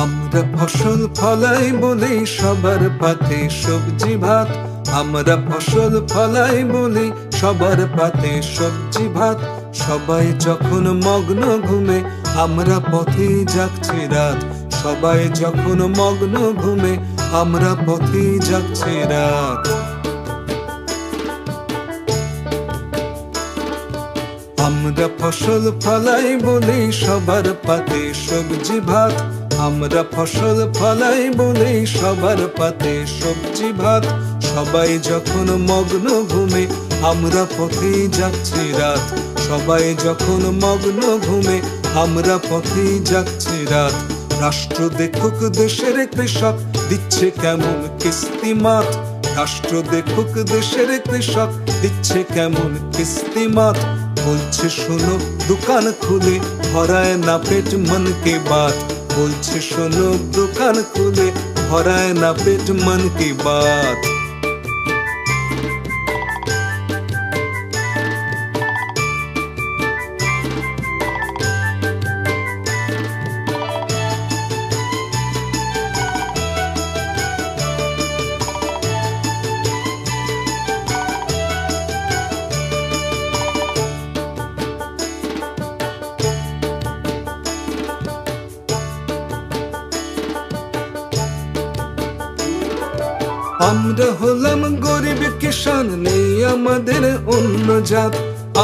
ফসল ফলাই বলি, সবার পাতে সবজি ভাত। আমরা ফসল ফলাই বলি, সবার পাতে সবজি ভাত। সবাই যখন মগ্ন ঘুমে, আমরা পথে যাচ্ছি রাত। সবাই যখন মগ্ন ঘুমে, আমরা পথে যাচ্ছি রাত। আমরা ফসল ফলাই বলি, সবার পাতে সবজি ভাত। আমরা ফসল ফলাই বলি সবার পাতে সবজি ভাত। সবাই যখন মগ্ন ঘুমে, আমরা পথে যাচ্ছি রাত। সবাই যখন মগ্ন ঘুমে, আমরা পথে যাচ্ছি রাত। রাষ্ট্র দেখুক দেশের কৃষক, দিচ্ছে কেমন কিস্তি মাত। রাষ্ট্র দেখুক দেশের কৃষক, দিচ্ছে কেমন কিস্তি মাত। বলছে, শোনো, দোকান খুলে, ভরায় না পেট মনকে বাত। বলছে শোনো দোকান খুলে ভরায় না পেট মন কি বাত। আমরা হলাম গরিব কিষান নেই আমাদের অন্য জাত।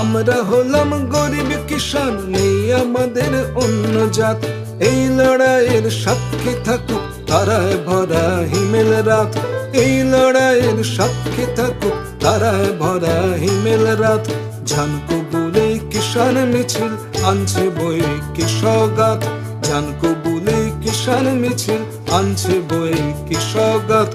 আমরা হলাম গরিব কিষান নেই আমাদের অন্য জাত। এই লড়াইয়ের সাক্ষী থাকুক তারায় ভরা হিমেল রাত। এই লড়াইয়ের সাক্ষী থাকুক তারায় ভরা হিমেল রাত। ঝানকু বলে কিষান মিছিল, আনছে বই কৃষগাত। জানকো বলে কিষান মিছিল, আনছে বই কৃষগাত।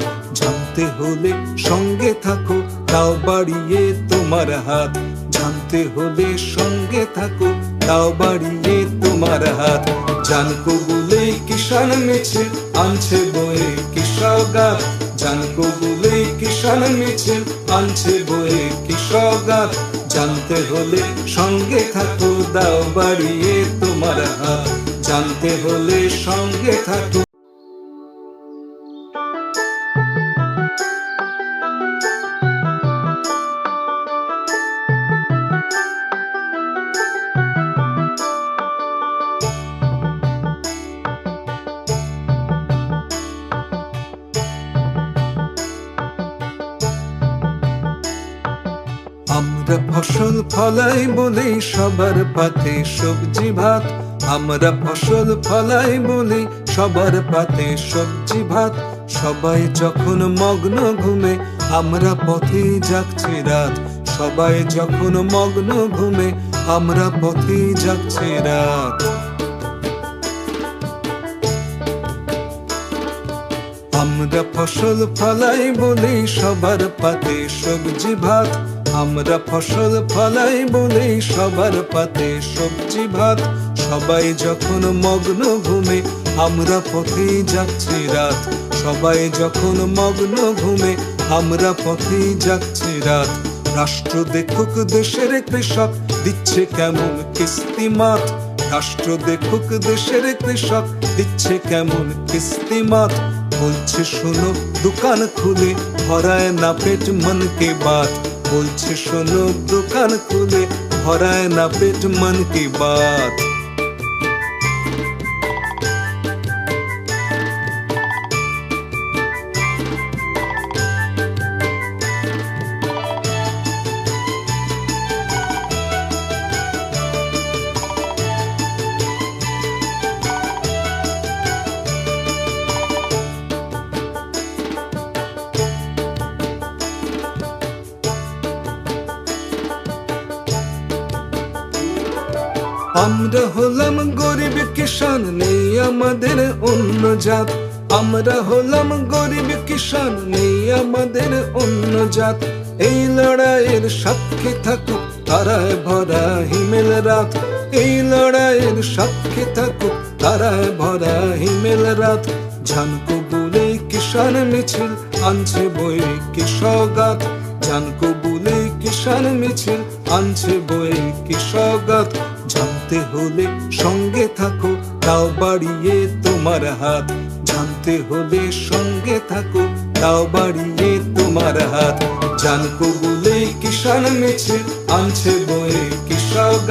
জানতে হলে সঙ্গে থাকো, তাও বাড়িয়ে তোমার হাত। জানতে হলে সঙ্গে থাকো, তাও বাড়িয়ে তোমার হাত। জানকো বলে কিষান মিছিল আনছে বই কৃষগাত জানকো বলে কিষান মিছিল আনছে বই কৃষগাত জানতে হলে সঙ্গে থাকো দাও বাড়িয়ে তোমার হাত। জানতে হলে সঙ্গে থাকো। আমরা ফসল ফলাই বলি, সবার পাতে সবজি ভাত। আমরা ফসল ফলাই বলি, সবার পাতে সবজি ভাত। সবাই যখন মগ্ন ঘুমে, আমরা পথে যাচ্ছি রাত। সবাই যখন মগ্ন ঘুমে, আমরা পথে যাচ্ছি রাত। আমরা ফসল ফলাই বলি, সবার পাতে সবজি ভাত। আমরা ফসল ফলাই বলি সবার পাতে সবজি ভাত। সবাই যখন মগ্ন ঘুমে আমরা পথে যাচ্ছি রাত। সবাই যখন মগ্ন ঘুমে আমরা পথে যাচ্ছি রাত। রাষ্ট্র দেখুক দেশের কৃষক, দিচ্ছে কেমন কিস্তি মাত। রাষ্ট্র দেখুক দেশের কৃষক, দিচ্ছে কেমন কিস্তি মাত। বলছে, শোনো, দোকান খুলে, ভরায় না পেট মনকে বাত। বলছে শোনো দোকান খুলে ভরায় না পেট মন কি বাত। আমরা হলাম গরিব কিষান নেই আমাদের অন্য জাত। আমরা হলাম গরিব কিষান নেই আমাদের অন্য জাত। এই লড়াইয়ের সাক্ষী থাকুক তারায় ভরা হিমেল রাত। এই লড়াইয়ের সাক্ষী থাকুক তারায় ভরা হিমেল রাত। ঝানকো বলে কিষান মিছিল আনছে বই কৃষগাত জানকো বলে কিষান মিছিল আনছে বই কৃষগাত জানতে হলে সঙ্গে থাকো, তাও বাড়িয়ে তোমার হাত। জানতে হলে সঙ্গে থাকো, তাও বাড়িয়ে তোমার হাত। জানকো বলে কিষান মেছে, আনছে বয়ে কৃষক